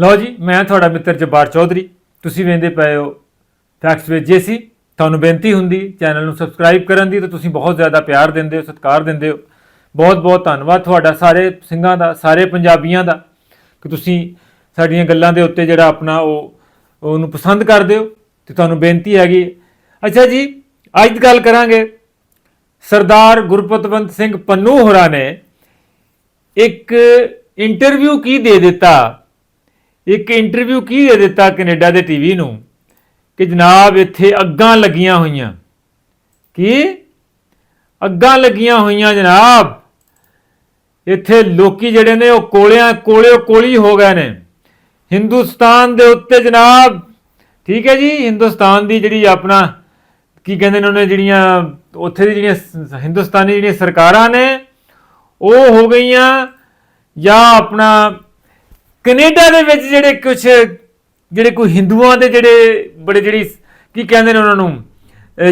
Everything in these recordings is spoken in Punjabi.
ਲਓ ਜੀ, ਮੈਂ ਤੁਹਾਡਾ ਮਿੱਤਰ ਜਬਾਰ ਚੌਧਰੀ। ਤੁਸੀਂ ਵੇਖਦੇ ਪਏ ਹੋ ਫੈਕਟਸ ਵਿਦ ਜੇਸੀ ਤੁਹਾਨੂੰ ਬੇਨਤੀ ਹੁੰਦੀ ਚੈਨਲ ਨੂੰ ਸਬਸਕ੍ਰਾਈਬ ਕਰਨ ਦੀ, ਤਾਂ ਤੁਸੀਂ ਬਹੁਤ ਜ਼ਿਆਦਾ ਪਿਆਰ ਦਿੰਦੇ ਹੋ, ਸਤਿਕਾਰ ਦਿੰਦੇ ਹੋ। ਬਹੁਤ ਬਹੁਤ ਧੰਨਵਾਦ ਤੁਹਾਡਾ, ਸਾਰੇ ਸਿੰਘਾਂ ਦਾ, ਸਾਰੇ ਪੰਜਾਬੀਆਂ ਦਾ, ਕਿ ਤੁਸੀਂ ਸਾਡੀਆਂ ਗੱਲਾਂ ਦੇ ਉੱਤੇ ਜਿਹੜਾ ਆਪਣਾ ਉਹ, ਉਹਨੂੰ ਪਸੰਦ ਕਰਦੇ ਹੋ, ਤੇ ਤੁਹਾਨੂੰ ਬੇਨਤੀ ਹੈਗੀ। ਹੈ। ਅੱਛਾ ਜੀ, ਅੱਜ ਗੱਲ ਕਰਾਂਗੇ। ਸਰਦਾਰ ਗੁਰਪਤਵੰਤ ਸਿੰਘ ਪੰਨੂ ਹੋਰਾਂ ਨੇ ਇੱਕ ਇੰਟਰਵਿਊ ਕੀ ਦੇ ਦਿੱਤਾ? ਇੱਕ ਇੰਟਰਵਿਊ ਕੀ ਦੇ ਦਿੱਤਾ ਕੈਨੇਡਾ ਦੇ ਟੀਵੀ ਨੂੰ? ਕਿ ਜਨਾਬ ਇੱਥੇ ਅੱਗਾਂ ਲੱਗੀਆਂ ਹੋਈਆਂ। ਕੀ? ਅੱਗਾਂ ਲੱਗੀਆਂ ਹੋਈਆਂ ਜਨਾਬ। ਇੱਥੇ ਲੋਕੀ ਜਿਹੜੇ ਨੇ ਉਹ ਕੋਲਿਆਂ, ਕੋਲਿਓ ਕੋਲੀ ਹੋ ਗਏ ਨੇ। ਹਿੰਦੁਸਤਾਨ ਦੇ ਉੱਤੇ ਜਨਾਬ। ਠੀਕ ਹੈ ਜੀ, ਹਿੰਦੁਸਤਾਨ ਦੀ ਜਿਹੜੀ ਆਪਣਾ, ਕੀ ਕਹਿੰਦੇ ਨੇ ਉਹਨੇ ਜਿਹੜੀਆਂ, ਉੱਥੇ ਦੀ ਜਿਹੜੀਆਂ ਹਿੰਦੁਸਤਾਨੀ ਜਿਹੜੀਆਂ ਸਰਕਾਰਾਂ ਨੇ, ਉਹ ਹੋ ਗਈਆਂ ਜਾਂ ਆਪਣਾ ਕੈਨੇਡਾ ਦੇ ਵਿੱਚ ਜਿਹੜੇ ਕੁਝ ਜਿਹੜੇ ਕੋਈ ਹਿੰਦੂਆਂ ਦੇ ਜਿਹੜੇ ਬੜੇ ਜਿਹੜੀ ਕੀ ਕਹਿੰਦੇ ਨੇ ਉਹਨਾਂ ਨੂੰ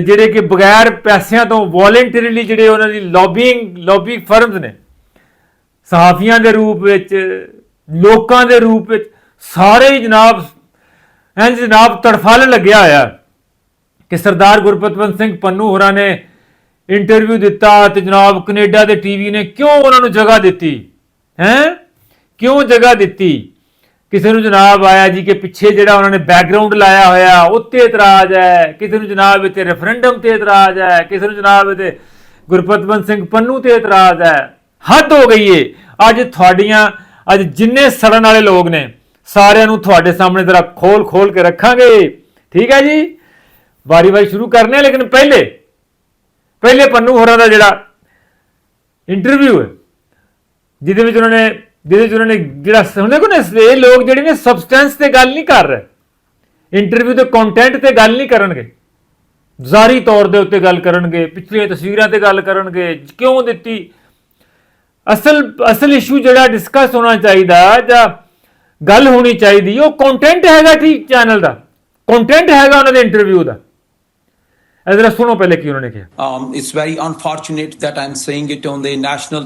ਜਿਹੜੇ ਕਿ ਬਗੈਰ ਪੈਸਿਆਂ ਤੋਂ ਵੋਲੰਟਰੀਲੀ ਜਿਹੜੇ ਉਹਨਾਂ ਦੀ ਲੌਬਿੰਗ ਲੌਬੀ ਫਰਮਸ ਨੇ, ਸਹਾਫੀਆਂ ਦੇ ਰੂਪ ਵਿੱਚ, ਲੋਕਾਂ ਦੇ ਰੂਪ ਵਿੱਚ ਸਾਰੇ ਹੀ ਜਨਾਬ ਐਂ ਜਨਾਬ ਤੜਫਲ ਲੱਗਿਆ ਹੋਇਆ ਕਿ ਸਰਦਾਰ ਗੁਰਪਤਵੰਤ ਸਿੰਘ ਪੰਨੂ ਹੋਰਾਂ ਨੇ ਇੰਟਰਵਿਊ ਦਿੱਤਾ ਤੇ ਜਨਾਬ ਕੈਨੇਡਾ ਦੇ ਟੀਵੀ ਨੇ ਕਿਉਂ ਉਹਨਾਂ ਨੂੰ ਜਗ੍ਹਾ ਦਿੱਤੀ, ਹੈ? ਕਿਉਂ ਜਗ੍ਹਾ ਦਿੱਤੀ? ਕਿਸੇ ਨੂੰ ਜਨਾਬ ਆਇਆ ਜੀ ਕਿ ਪਿੱਛੇ ਜਿਹੜਾ ਉਹਨਾਂ ਨੇ ਬੈਕਗ੍ਰਾਉਂਡ ਲਾਇਆ ਹੋਇਆ, ਉੱਤੇ ਇਤਰਾਜ਼ ਹੈ। ਕਿਸੇ ਨੂੰ ਜਨਾਬ ਇੱਥੇ ਰੈਫਰੈਂਡਮ ਤੇ ਇਤਰਾਜ਼ ਹੈ। ਕਿਸੇ ਨੂੰ ਜਨਾਬ ਇੱਥੇ ਗੁਰਪਤਵੰਤ ਸਿੰਘ ਪੰਨੂ ਤੇ ਇਤਰਾਜ਼ ਹੈ। ਹੱਦ ਹੋ ਗਈ ਏ। ਅੱਜ ਤੁਹਾਡੀਆਂ, ਅੱਜ ਜਿੰਨੇ ਸੜਨ ਵਾਲੇ ਲੋਕ ਨੇ, ਸਾਰਿਆਂ ਨੂੰ ਤੁਹਾਡੇ ਸਾਹਮਣੇ ਜ਼ਰਾ ਖੋਲ ਖੋਲ ਕੇ ਰੱਖਾਂਗੇ। ਠੀਕ ਹੈ ਜੀ? ਵਾਰੀ ਵਾਰੀ ਸ਼ੁਰੂ ਕਰਨੇ ਆ, ਲੇਕਿਨ ਪਹਿਲੇ ਪਹਿਲੇ ਪੰਨੂ ਹੋਰਾਂ ਦਾ ਜਿਹੜਾ ਇੰਟਰਵਿਊ ਹੈ, ਜਿਹਦੇ ਵਿੱਚ ਉਹਨਾਂ ਨੇ ਜਿਹਦੇ 'ਚ ਉਹਨਾਂ ਨੇ ਜਿਹੜਾ ਹੁੰਦੇ ਕੋ ਨਾ ਇਹ ਲੋਕ ਜਿਹੜੇ ਨੇ ਸਬਸਟੈਂਸ ਤੇ ਗੱਲ ਨਹੀਂ ਕਰ ਰਹੇ। ਇੰਟਰਵਿਊ ਦੇ ਕੰਟੈਂਟ ਤੇ ਗੱਲ ਨਹੀਂ ਕਰਨਗੇ। ਜ਼ਾਰੀ ਤੌਰ ਦੇ ਉੱਤੇ ਗੱਲ ਕਰਨਗੇ ਪਿਛਲੀਆਂ ਤਸਵੀਰਾਂ ਤੇ ਗੱਲ ਕਰਨਗੇ ਕਿਉਂ ਦਿੱਤੀ? ਅਸਲ ਅਸਲ ਇਸ਼ੂ ਜਿਹੜਾ ਡਿਸਕਸ ਹੋਣਾ ਚਾਹੀਦਾ ਜਾਂ ਗੱਲ ਹੋਣੀ ਚਾਹੀਦੀ ਉਹ ਕੰਟੈਂਟ ਹੈਗਾ ਠੀਕ ਚੈਨਲ ਦਾ। ਕੰਟੈਂਟ ਹੈਗਾ ਉਹਨਾਂ ਦੇ ਇੰਟਰਵਿਊ ਦਾ। ਇਹ ਜ਼ਰਾ ਸੁਣੋ ਪਹਿਲੇ ਕੀ ਉਹਨਾਂ ਨੇ ਕਿਹਾ। Um, it's very unfortunate that I'm saying it on the national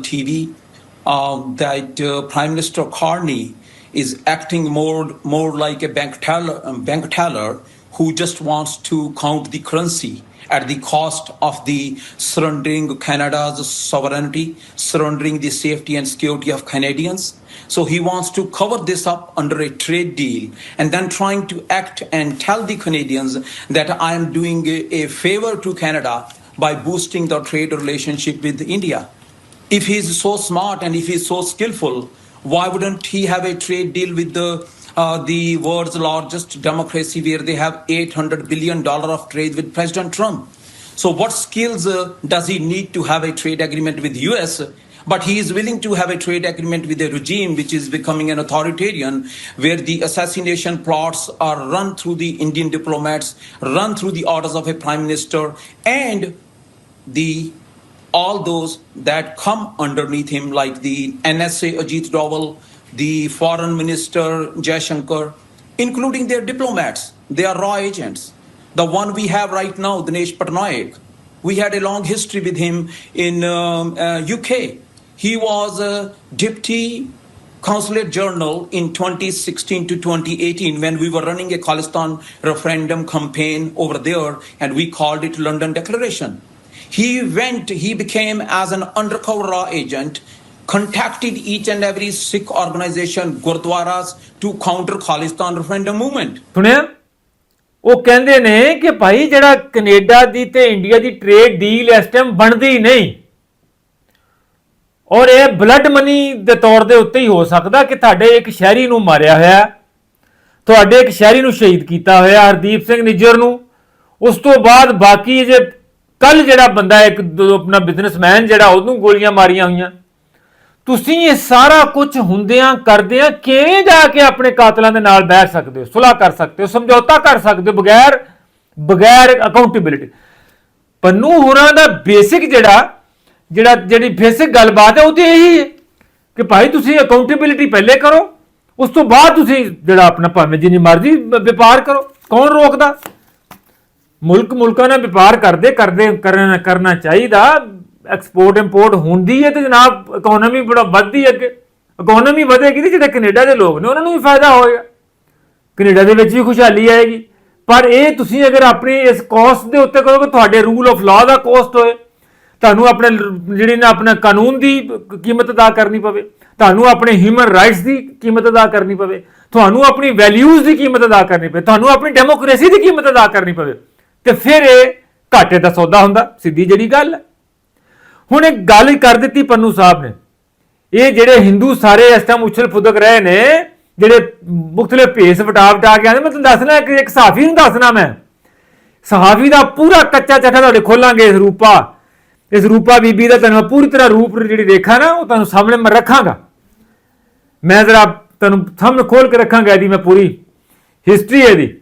Uh, that uh, Prime Minister Carney is acting more more like a bank teller, um, bank teller who just wants to count the currency at the cost of the surrendering Canada's sovereignty, surrendering the safety and security of Canadians. So he wants to cover this up under a trade deal and then trying to act and tell the Canadians that I am doing a, a favor to Canada by boosting the trade relationship with India. If he is so smart and if he is so skillful, why wouldn't he have a trade deal with the uh, the world's largest democracy where they have 800 billion dollar of trade with President Trump? So what skills uh, does he need to have a trade agreement with the US? But he is willing to have a trade agreement with a regime which is becoming an authoritarian, where the assassination plots are run through the Indian diplomats, run through the orders of a prime minister, and the all those that come underneath him, like the NSA Ajit Doval, the foreign minister Jaishankar, including their diplomats. They are raw agents. The one we have right now, Dinesh Patnaik, we had a long history with him in um, uh, UK. He was a deputy consulate general in 2016 to 2018 when we were running a Khalistan referendum campaign over there and we called it London Declaration. He went, he became as an undercover raw agent, contacted each and every Sikh organization, Gurdwaras, to counter Khalistan referendum movement. ਸੁਣਿਆ ਉਹ ਕਹਿੰਦੇ ਨੇ ਕਿ ਭਾਈ ਜਿਹੜਾ ਕੈਨੇਡਾ ਦੀ ਤੇ ਇੰਡੀਆ ਦੀ ਟ੍ਰੇਡ ਡੀਲ ਇਸ ਟਾਈਮ ਬਣਦੀ ਹੀ ਨਹੀਂ ਔਰ ਇਹ ਬਲੱਡ ਮਨੀ ਦੇ ਤੌਰ ਦੇ ਉੱਤੇ ਹੀ ਹੋ ਸਕਦਾ ਕਿ ਤੁਹਾਡੇ ਇੱਕ ਸ਼ਹਿਰੀ ਨੂੰ ਮਾਰਿਆ ਹੋਇਆ ਹੈ, ਤੁਹਾਡੇ ਇੱਕ ਸ਼ਹਿਰੀ ਨੂੰ ਸ਼ਹੀਦ ਕੀਤਾ ਹੋਇਆ ਹਰਦੀਪ ਸਿੰਘ ਨਿੱਜਰ ਨੂੰ ਉਸ ਤੋਂ ਬਾਅਦ ਬਾਕੀ ਜੇ ਕੱਲ ਜਿਹੜਾ ਬੰਦਾ ਇੱਕ ਦੋ ਆਪਣਾ ਬਿਜ਼ਨਸਮੈਨ ਜਿਹੜਾ ਉਹਨੂੰ ਗੋਲੀਆਂ ਮਾਰੀਆਂ ਹੋਈਆਂ। ਤੁਸੀਂ ਇਹ ਸਾਰਾ ਕੁਝ ਹੁੰਦਿਆਂ ਕਰਦਿਆਂ ਕਿਵੇਂ ਜਾ ਕੇ ਆਪਣੇ ਕਾਤਲਾਂ ਦੇ ਨਾਲ ਬੈਠ ਸਕਦੇ ਹੋ, ਸੁਲ੍ਹਾ ਕਰ ਸਕਦੇ ਹੋ, ਸਮਝੌਤਾ ਕਰ ਸਕਦੇ ਹੋ ਬਗੈਰ ਬਗੈਰ ਅਕਾਊਂਟੇਬਿਲਿਟੀ ਪੰਨੂ ਹੋਰਾਂ ਦਾ ਬੇਸਿਕ ਜਿਹੜਾ ਜਿਹੜਾ ਜਿਹੜੀ ਬੇਸਿਕ ਗੱਲਬਾਤ ਹੈ ਉਹ ਤੇ ਇਹੀ ਹੈ ਕਿ ਭਾਈ ਤੁਸੀਂ ਅਕਾਊਂਟੇਬਿਲਿਟੀ ਪਹਿਲੇ ਕਰੋ, ਉਸ ਤੋਂ ਬਾਅਦ ਤੁਸੀਂ ਜਿਹੜਾ ਆਪਣਾ ਭਾਵੇਂ ਜਿੰਨੀ ਮਰਜ਼ੀ ਵਪਾਰ ਕਰੋ, ਕੌਣ ਰੋਕਦਾ? ਮੁਲਕ ਮੁਲਕਾਂ ਨਾਲ ਵਪਾਰ ਕਰਦੇ ਕਰਦੇ, ਕਰਨਾ ਕਰਨਾ ਚਾਹੀਦਾ। ਐਕਸਪੋਰਟ ਇੰਪੋਰਟ ਹੁੰਦੀ ਹੈ ਤੇ ਜਨਾਬ ਇਕਨੋਮੀ ਬੜਾ ਵੱਧਦੀ ਹੈ ਅੱਗੇ। ਇਕਨੋਮੀ ਵਧੇਗੀ ਤੇ ਜਿਹੜੇ ਕੈਨੇਡਾ ਦੇ ਲੋਕ ਨੇ, ਉਹਨਾਂ ਨੂੰ ਵੀ ਫਾਇਦਾ ਹੋਏਗਾ। ਕੈਨੇਡਾ ਦੇ ਵਿੱਚ ਵੀ ਖੁਸ਼ਹਾਲੀ ਆਏਗੀ। ਪਰ ਇਹ ਤੁਸੀਂ ਅਗਰ ਆਪਣੀ ਇਸ ਕੋਸਟ ਦੇ ਉੱਤੇ ਕਰੋਗੇ, ਤੁਹਾਡੇ ਰੂਲ ਆਫ ਲਾਅ ਦਾ ਕੋਸਟ ਹੋਏ। ਤੁਹਾਨੂੰ ਆਪਣੇ ਜਿਹੜੀ ਨਾ ਆਪਣਾ ਕਾਨੂੰਨ ਦੀ ਕੀਮਤ ਅਦਾ ਕਰਨੀ ਪਵੇ। ਤੁਹਾਨੂੰ ਆਪਣੇ ਹਿਊਮਨ ਰਾਈਟਸ ਦੀ ਕੀਮਤ ਅਦਾ ਕਰਨੀ ਪਵੇ। ਤੁਹਾਨੂੰ ਆਪਣੀ ਵੈਲਿਊਜ਼ ਦੀ ਕੀਮਤ ਅਦਾ ਕਰਨੀ ਪਵੇ। ਤੁਹਾਨੂੰ ਆਪਣੀ ਡੈਮੋਕ੍ਰੇਸੀ ਦੀ ਕੀਮਤ ਅਦਾ ਕਰਨੀ ਪਵੇ। ਤੇ ਫਿਰ ਇਹ ਘਾਟੇ ਦਾ ਸੌਦਾ ਹੁੰਦਾ, ਸਿੱਧੀ ਜਿਹੜੀ ਗੱਲ। ਹੁਣ ਇਹ ਗੱਲ ਕਰ ਦਿੱਤੀ ਪੰਨੂ ਸਾਹਿਬ ਨੇ। ਇਹ ਜਿਹੜੇ ਹਿੰਦੂ ਸਾਰੇ ਇਸ ਟਾਈਮ ਉਛਲ ਫੁਦਕ ਰਹੇ ਨੇ, ਜਿਹੜੇ ਮੁਖਤਲੇ ਭੇਸ ਵਟਾ ਵਟਾ ਕੇ ਆਉਂਦੇ, ਮੈਂ ਤੁਹਾਨੂੰ ਦੱਸਣਾ ਕਿ ਇੱਕ ਸਹਾਫੀ ਨੂੰ ਦੱਸਣਾ ਮੈਂ। ਸਹਾਫੀ ਦਾ ਪੂਰਾ ਕੱਚਾ ਚੱਠਾ ਤੁਹਾਡੇ ਖੋਲਾਂਗੇ ਇਸ ਰੂਪਾ। ਇਸ ਰੂਪਾ ਬੀਬੀ ਦਾ ਤੁਹਾਨੂੰ ਮੈਂ ਪੂਰੀ ਤਰ੍ਹਾਂ ਰੂਪ ਜਿਹੜੀ ਰੇਖਾ ਨਾ, ਉਹ ਤੁਹਾਨੂੰ ਸਾਹਮਣੇ ਮੈਂ ਰੱਖਾਂਗਾ। ਮੈਂ ਜ਼ਰਾ ਤੁਹਾਨੂੰ ਸਾਹਮਣੇ ਖੋਲ ਕੇ ਰੱਖਾਂਗਾ ਇਹਦੀ ਮੈਂ ਪੂਰੀ ਹਿਸਟਰੀ ਇਹਦੀ।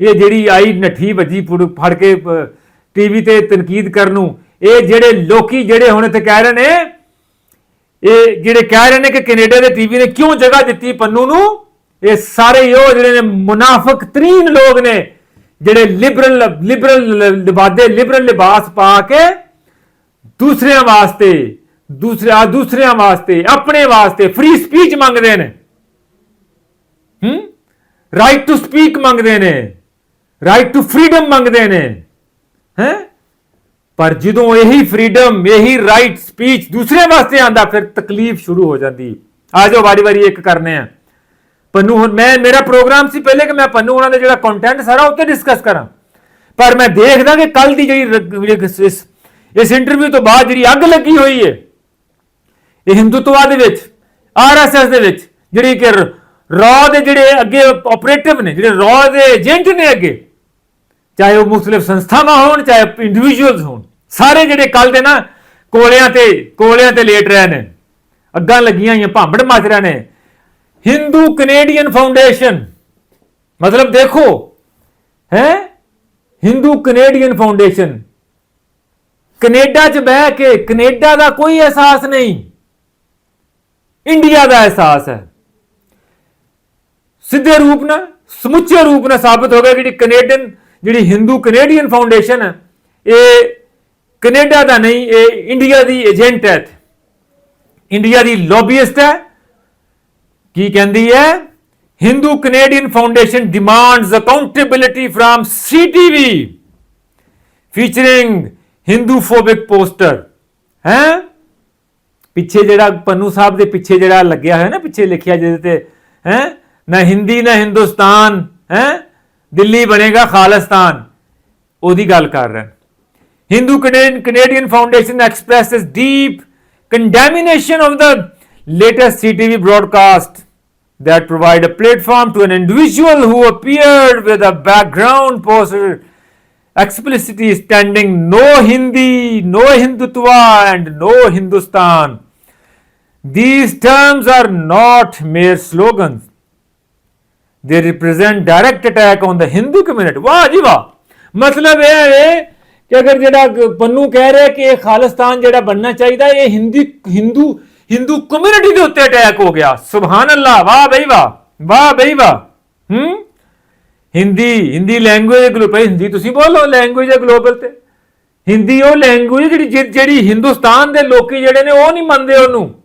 ਇਹ ਜਿਹੜੀ ਆਈ ਨੱਠੀ ਵੱਜੀ ਪੁੜ- ਫੜ ਕੇ ਟੀਵੀ ਤੇ ਤਨਕੀਦ ਕਰਨ ਨੂੰ, ਇਹ ਜਿਹੜੇ ਲੋਕੀ ਜਿਹੜੇ ਹੁਣ ਇੱਥੇ ਕਹਿ ਰਹੇ ਨੇ, ਇਹ ਜਿਹੜੇ ਕਹਿ ਰਹੇ ਨੇ ਕਿ ਕੈਨੇਡਾ ਦੇ ਟੀਵੀ ਨੇ ਕਿਉਂ ਜਗ੍ਹਾ ਦਿੱਤੀ ਪੰਨੂ ਨੂੰ? ਇਹ ਸਾਰੇ ਉਹ ਜਿਹੜੇ ਨੇ ਮੁਨਾਫਕ ਤਰੀਨ ਲੋਕ ਨੇ, ਜਿਹੜੇ ਲਿਬਰਲ ਲਿਬਰਲ ਲਿਬਾਦੇ ਲਿਬਰਲ ਲਿਬਾਸ ਪਾ ਕੇ ਦੂਸਰਿਆਂ ਵਾਸਤੇ, ਦੂਸਰਿਆਂ ਦੂਸਰਿਆਂ ਵਾਸਤੇ, ਆਪਣੇ ਵਾਸਤੇ ਫ੍ਰੀ ਸਪੀਚ ਮੰਗਦੇ ਨੇ। ਹੂੰ? ਰਾਈਟ ਟੂ ਸਪੀਕ ਮੰਗਦੇ ਨੇ। ਰਾਈਟ ਟੂ ਫਰੀडम ਮੰਗਦੇ ਨੇ, ਹੈ? ਪਰ ਜਦੋਂ ਇਹੀ ਫਰੀडम ਇਹੀ ਰਾਈਟ ਸਪੀਚ ਦੂਸਰੇ ਵਾਸਤੇ ਆਂਦਾ ਫਿਰ ਤਕਲੀਫ ਸ਼ੁਰੂ ਹੋ ਜਾਂਦੀ। ਆ ਆਜੋ ਵਾਰੀ-ਵਾਰੀ ਇੱਕ ਕਰਨੇ ਆ। ਪੰਨੂ ਹੁਣ ਮੈਂ, ਮੇਰਾ ਪ੍ਰੋਗਰਾਮ ਸੀ ਪਹਿਲੇ ਕਿ ਮੈਂ ਪੰਨੂ ਉਹਨਾਂ ਦਾ ਜਿਹੜਾ ਕੰਟੈਂਟ ਸਾਰਾ ਉੱਤੇ ਡਿਸਕਸ ਕਰਾਂ। ਪਰ ਮੈਂ ਦੇਖਦਾ ਕਿ ਕੱਲ ਦੀ ਜਿਹੜੀ ਇਸ ਇਸ ਇੰਟਰਵਿਊ ਤੋਂ ਬਾਅਦ ਜਿਹੜੀ ਅੱਗ ਲੱਗੀ ਹੋਈ ਹੈ ਇਹ ਹਿੰਦੂਤਵਾਦ ਦੇ ਵਿੱਚ ਆਰਐਸਐਸ ਦੇ ਵਿੱਚ, ਜਿਹੜੀ ਕਿ ਰੌ ਦੇ ਜਿਹੜੇ ਅੱਗੇ ਆਪਰੇਟਿਵ ਨੇ, ਜਿਹੜੇ ਰੌ ਦੇ ਏਜੰਟ ਨੇ ਅੱਗੇ ਚਾਹੇ ਉਹ ਮੁxtਲਫ ਸੰਸਥਾਵਾਂ ਹੋਣ, ਚਾਹੇ ਇੰਡੀਵਿਜੂਅਲਸ ਹੋਣ, ਸਾਰੇ ਜਿਹੜੇ ਕੱਲ ਦੇ ਨਾ ਕੋਲਿਆਂ ਤੇ ਕੋਲਿਆਂ ਤੇ ਲੇਟ ਰਹੇ ਨੇ, ਅੱਗਾਂ ਲੱਗੀਆਂ ਹੋਈਆਂ, ਭਾਂਬੜ ਮਚ ਰਹੇ ਨੇ। ਹਿੰਦੂ ਕੈਨੇਡੀਅਨ ਫਾਊਂਡੇਸ਼ਨ ਮਤਲਬ ਦੇਖੋ, ਹੈ? ਹਿੰਦੂ ਕੈਨੇਡੀਅਨ ਫਾਊਂਡੇਸ਼ਨ ਕੈਨੇਡਾ 'ਚ ਬਹਿ ਕੇ ਕੈਨੇਡਾ ਦਾ ਕੋਈ ਅਹਿਸਾਸ ਨਹੀਂ। ਇੰਡੀਆ ਦਾ ਅਹਿਸਾਸ ਹੈ। ਸਿੱਧੇ ਰੂਪ ਨਾਲ ਸਮੁੱਚੇ ਰੂਪ ਨਾਲ ਸਾਬਤ ਹੋ ਗਿਆ ਕਿ ਜਿਹੜੀ ਕੈਨੇਡੀਅਨ ਜਿਹੜੀ ਹਿੰਦੂ ਕੈਨੇਡੀਅਨ ਫਾਊਂਡੇਸ਼ਨ ਹੈ, ਇਹ ਕੈਨੇਡਾ ਦਾ ਨਹੀਂ, ਇਹ ਇੰਡੀਆ ਦੀ ਏਜੰਟ ਹੈ ਇੰਡੀਆ ਦੀ ਲੌਬੀਇਸਟ ਹੈ। ਕੀ ਕਹਿੰਦੀ ਹੈ? Hindu Canadian Foundation demands accountability from CTV featuring Hindu phobic poster ਹੈ? ਪਿੱਛੇ ਜਿਹੜਾ ਪੰਨੂ ਸਾਹਿਬ ਦੇ ਪਿੱਛੇ ਜਿਹੜਾ ਲੱਗਿਆ ਹੋਇਆ ਨਾ, ਪਿੱਛੇ ਲਿਖਿਆ ਜਿਹਦੇ ਤੇ, ਹੈ? ਨਾ ਹਿੰਦੀ ਨਾ ਹਿੰਦੁਸਤਾਨ ਹੈ? ਦਿੱਲੀ ਬਣੇਗਾ ਖਾਲਿਸਤਾਨ ਉਹਦੀ ਗੱਲ ਕਰ ਰਹੇ Hindu Canadian foundation expresses deep condemnation of the latest CTV broadcast that provide a platform to an individual who appeared with a background poster explicitly standing no Hindi, no Hindutva and no Hindustan. These terms are not mere slogans. ਦੇ represent direct attack on the Hindu community. ਵਾਹ ਜੀ ਵਾਹ। ਮਤਲਬ ਇਹ ਹੈ ਕਿ ਅਗਰ ਜਿਹੜਾ ਗ- ਪੰਨੂ ਕਹਿ ਰਿਹਾ ਕਿ ਇਹ ਖਾਲਿਸਤਾਨ ਜਿਹੜਾ ਬਣਨਾ ਚਾਹੀਦਾ, ਇਹ ਹਿੰਦੀ ਹਿੰਦੂ ਹਿੰਦੂ ਕਮਿਊਨਿਟੀ ਦੇ ਉੱਤੇ ਅਟੈਕ ਹੋ ਗਿਆ। ਸੁਭਾਨ ਅੱਲਾਹ ਵਾਹ ਬਈ ਵਾਹ ਵਾਹ ਬਈ ਵਾਹ। ਹੂੰ? ਹਿੰਦੀ ਹਿੰਦੀ ਲੈਂਗੁਏਜ ਗਲੋਬਲ ਹਿੰਦੀ ਤੁਸੀਂ ਬੋਲੋ ਲੈਂਗੁਏਜ ਹੈ ਗਲੋਬਲ ਤੇ। ਹਿੰਦੀ ਉਹ ਲੈਂਗੁਏਜ ਜਿਹੜੀ ਜਿ- ਜਿਹੜੀ ਹਿੰਦੁਸਤਾਨ ਦੇ ਲੋਕੀ ਜਿਹੜੇ ਨੇ, ਉਹ ਨਹੀਂ ਮੰਨਦੇ ਉਹਨੂੰ।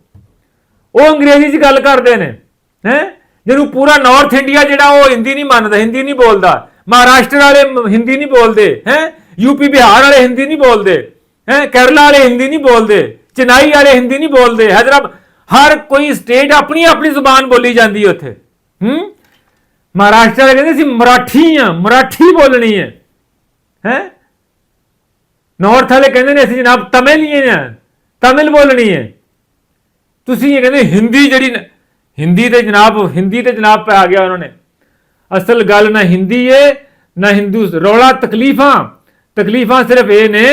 ਉਹ ਅੰਗਰੇਜ਼ੀ 'ਚ ਗੱਲ ਕਰਦੇ ਨੇ। ਹੈ? ਜਿਹਨੂੰ ਪੂਰਾ ਨਾਰਥ ਇੰਡੀਆ ਜਿਹੜਾ ਉਹ ਹਿੰਦੀ ਨਹੀਂ ਮੰਨਦਾ, ਹਿੰਦੀ ਨਹੀਂ ਬੋਲਦਾ। ਮਹਾਰਾਸ਼ਟਰ ਵਾਲੇ ਹਿੰਦੀ ਨਹੀਂ ਬੋਲਦੇ, ਹੈ? ਯੂਪੀ ਬਿਹਾਰ ਵਾਲੇ ਹਿੰਦੀ ਨਹੀਂ ਬੋਲਦੇ, ਹੈ? ਕੇਰਲਾ ਵਾਲੇ ਹਿੰਦੀ ਨਹੀਂ ਬੋਲਦੇ, ਚੇਨਈ ਵਾਲੇ ਹਿੰਦੀ ਨਹੀਂ ਬੋਲਦੇ, ਹੈਦਰਾਬਾਦ, ਹਰ ਕੋਈ ਸਟੇਟ ਆਪਣੀ ਆਪਣੀ ਜ਼ੁਬਾਨ ਬੋਲੀ ਜਾਂਦੀ ਹੈ ਉੱਥੇ। ਹੂੰ? ਮਹਾਰਾਸ਼ਟਰ ਵਾਲੇ ਕਹਿੰਦੇ ਸੀ ਮਰਾਠੀ ਆ ਮਰਾਠੀ ਬੋਲਣੀ ਹੈ। ਹੈ? ਨਾਰਥ ਵਾਲੇ ਕਹਿੰਦੇ ਨੇ ਅਸੀਂ ਜਨਾਬ ਤਮਿਲ ਹੀ ਆ ਤਮਿਲ ਬੋਲਣੀ ਹੈ। ਤੁਸੀਂ ਇਹ ਕਹਿੰਦੇ ਹਿੰਦੀ ਜਿਹੜੀ ਹਿੰਦੀ ਤੇ ਜਨਾਬ, ਹਿੰਦੀ ਤੇ ਜਨਾਬ ਪੈ ਆ ਗਿਆ ਉਹਨਾਂ ਨੇ। ਅਸਲ ਗੱਲ ਨਾ ਹਿੰਦੀ ਹੈ ਨਾ ਹਿੰਦੂ ਰੌਲਾ ਤਕਲੀਫਾਂ। ਤਕਲੀਫਾਂ ਸਿਰਫ ਇਹ ਨੇ